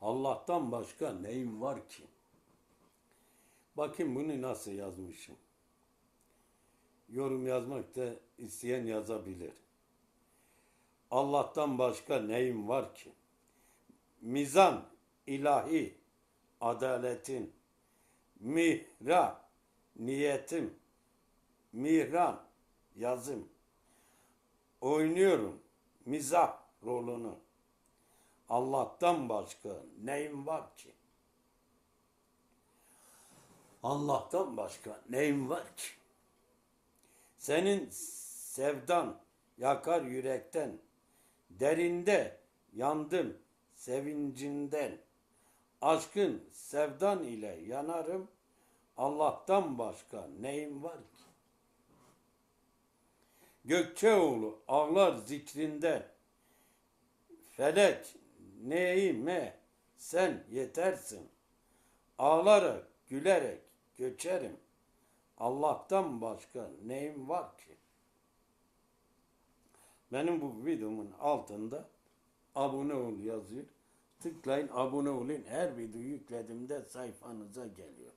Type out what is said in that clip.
Allah'tan başka neyim var ki? Bakın bunu nasıl yazmışım. Yorum yazmak da isteyen yazabilir. Allah'tan başka neyim var ki? Mizan, ilahi, adaletin, mihra, niyetim, mihran, yazım. Oynuyorum mizah rolünü. Allah'tan başka neyim var ki? Allah'tan başka neyim var ki? Senin sevdan yakar yürekten, derinde yandım sevincinden. Aşkın sevdan ile yanarım, Allah'tan başka neyim var ki? Gökçeoğlu ağlar zikrinden, felek neyime sen yetersin. Ağlarak, gülerek göçerim. Allah'tan başka neyim var ki? Benim bu videomun altında abone ol yazıyor. Tıklayın abone olun. Her video yüklediğimde sayfanıza geliyor.